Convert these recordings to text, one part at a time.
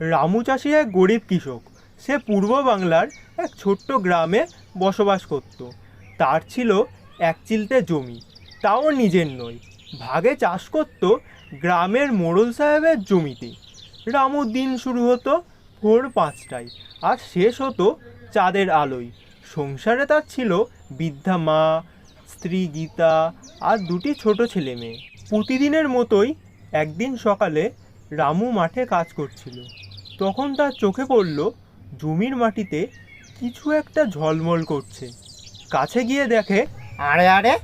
রামু চাষি এক গরিব কৃষক। সে পূর্ব বাংলার এক ছোট্ট গ্রামে বসবাস করত। তার ছিল এক চিলতে জমি, তাও নিজের নয়। ভাগে চাষ করত গ্রামের মোড়ল সাহেবের জমিতে। রামুর দিন শুরু হতো ভোর পাঁচটায়, আর শেষ হতো চাঁদের আলোয়। সংসারে তার ছিল বৃদ্ধা মা, স্ত্রী গীতা, আর দুটি ছোট ছেলে মেয়ে। প্রতিদিনের মতোই একদিন সকালে রামু মাঠে কাজ করছিল। তখন তার চোখে পড়ল জমির মাটিতে কিছু একটা ঝলমল করছে। কাছে গিয়ে দেখে আরে আরে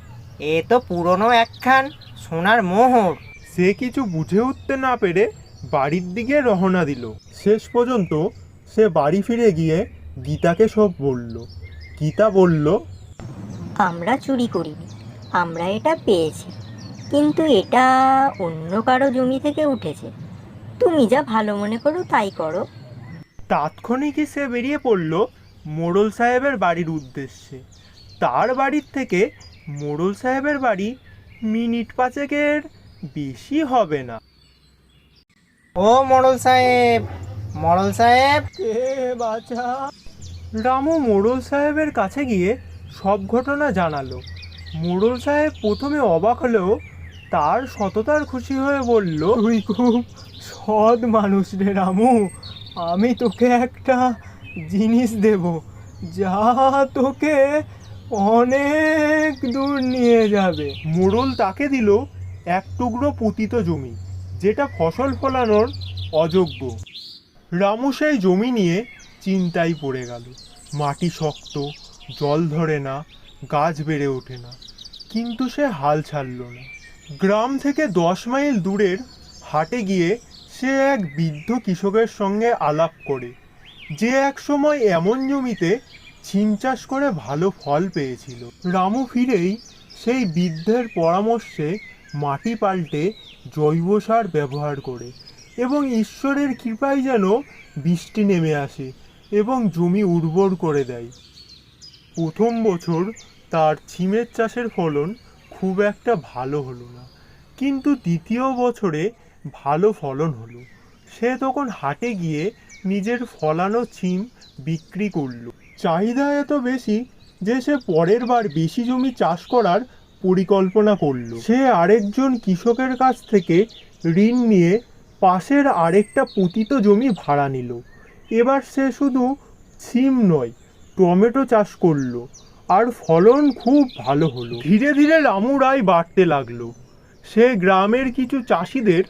এ তো পুরনো একখান সোনার মোহর। সে কিছু বুঝে উঠতে না পেরে বাড়ির দিকে রওনা দিল। শেষ পর্যন্ত সে বাড়ি ফিরে গিয়ে গীতাকে সব বলল। গীতা বলল আমরা চুরি করিনি আমরা এটা পেয়েছি। কিন্তু এটা অন্য কারও জমি থেকে উঠেছে। তুমি যা ভালো মনে করো তাই করো। তাৎক্ষণিকই সে বেরিয়ে পড়ল মোড়ল সাহেবের বাড়ির উদ্দেশ্যে। তার বাড়ির থেকে মোড়ল সাহেবের বাড়ি মিনিট পাঁচেকের বেশি হবে না। ও মোড়ল সাহেব মোড়ল সাহেব। বাঁচা রামু মোড়ল সাহেবের কাছে গিয়ে সব ঘটনা জানালো। মোড়ল সাহেব প্রথমে অবাক হলেও তার সততার খুশি হয়ে বলল তুই খুব সৎ মানুষ রে রামু, আমি তোকে একটা জিনিস দেব যা তোকে অনেক দূর নিয়ে যাবে। মোড়ল তাকে দিল এক টুকরো পুতিত জমি, যেটা ফসল ফলানোর অযোগ্য। রামু সেই জমি নিয়ে চিন্তায় পড়ে গেল। মাটি শক্ত, জল ধরে না, গাছ বেড়ে ওঠে না। কিন্তু সে হাল ছাড়ল না। গ্রাম থেকে দশ মাইল দূরের হাটে গিয়ে সে এক বৃদ্ধ কৃষকের সঙ্গে আলাপ করে। যে এক সময় এমন জমিতে ছিম চাষ করে ভালো ফল পেয়েছিল। রামু ফিরেই সেই বৃদ্ধের পরামর্শে মাটি পাল্টে জৈব সার ব্যবহার করে এবং ঈশ্বরের কৃপায় যেন বৃষ্টি নেমে আসে এবং জমি উর্বর করে দেয়। প্রথম বছর তার ছিমের চাষের ফলন খুব একটা ভালো হলো না। কিন্তু দ্বিতীয় বছরে ভালো ফলন হলো। সে তখন হাটে গিয়ে নিজের ফলানো ছিম বিক্রি করল। চাহিদা এত বেশি যে সে পরের বার বেশি জমি চাষ করার পরিকল্পনা করল। সে আরেকজন কৃষকের কাছ থেকে ঋণ নিয়ে পাশের আরেকটা পুতিত জমি ভাড়া নিল। এবার সে শুধু সিম নয়, টমেটো চাষ করল আর ফলন খুব ভালো হলো। ধীরে ধীরে রামু রায় বাড়তে লাগল। সে গ্রামের কিছু চাষিদের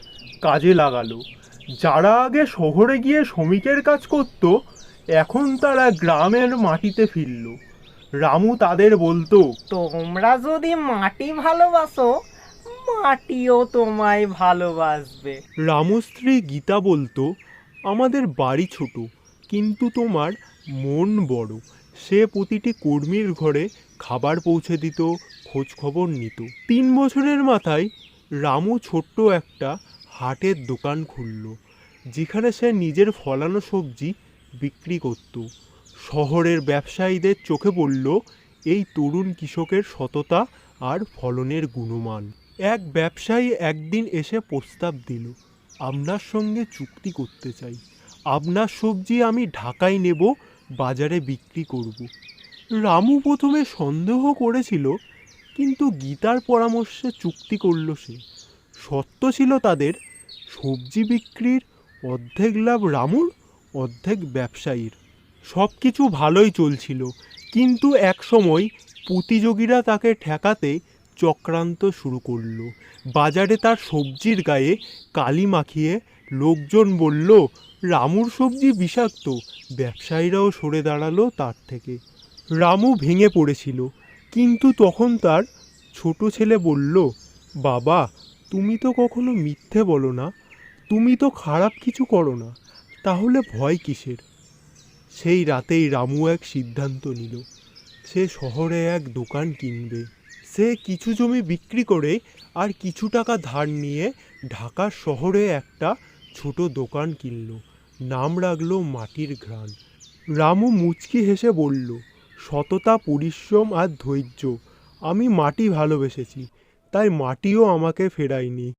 কাজে লাগালো। যারা আগে শহরে গিয়ে শ্রমিকের কাজ করত এখন তারা গ্রামের মাটিতে ফিরল। রামু তাদের বলতো তোমরা যদি মাটি ভালোবাসো মাটিও তোমায় ভালোবাসবে। রামু স্ত্রী গীতা বলতো আমাদের বাড়ি ছোট কিন্তু তোমার মন বড়। সে প্রতিটি কর্মীর ঘরে খাবার পৌঁছে দিত খোঁজ খবর নিত। তিন বছরের মাথায় রামু ছোট্ট একটা হাটের দোকান খুলল, যেখানে সে নিজের ফলানো সবজি বিক্রি করত। শহরের ব্যবসায়ীদের চোখে পড়ল এই তরুণ কৃষকের সততা আর ফলনের গুণমান। এক ব্যবসায়ী একদিন এসে প্রস্তাব দিল, আপনার সঙ্গে চুক্তি করতে চাই। আপনার সবজি আমি ঢাকায় নেব, বাজারে বিক্রি করব। রামু প্রথমে সন্দেহ করেছিল, কিন্তু গীতার পরামর্শে চুক্তি করল সে। সত্য ছিল তাদের সবজি বিক্রির, অর্ধেক লাভ রামুর, অর্ধেক ব্যবসায়ীর। সব কিছু ভালোই চলছিল, কিন্তু এক সময় প্রতিযোগীরা তাকে ঠেকাতে চক্রান্ত শুরু করল। বাজারে তার সবজির গায়ে কালি মাখিয়ে লোকজন বলল, রামুর সবজি বিষাক্ত, ব্যবসায়ীরাও সরে দাঁড়াল তার থেকে। রামু ভেঙে পড়েছিল, কিন্তু তখন তার ছোট ছেলে বলল, বাবা, তুমি তো কখনো মিথ্যে বলো না। তুমি তো খারাপ কিছু করো না, তাহলে ভয় কিসের? সেই রাতেই রামু এক সিদ্ধান্ত নিল। সে শহরে এক দোকান কিনবে। সে কিছু জমি বিক্রি করে আর কিছু টাকা ধার নিয়ে ঢাকার শহরে একটা ছোট দোকান কিনল। নাম রাখল মাটির ঘ্রাণ। রামু মুচকি হেসে বলল, সততা, পরিশ্রম আর ধৈর্য। আমি মাটি ভালোবেসেছি, তাই মাটিও আমাকে ফেরায়নি।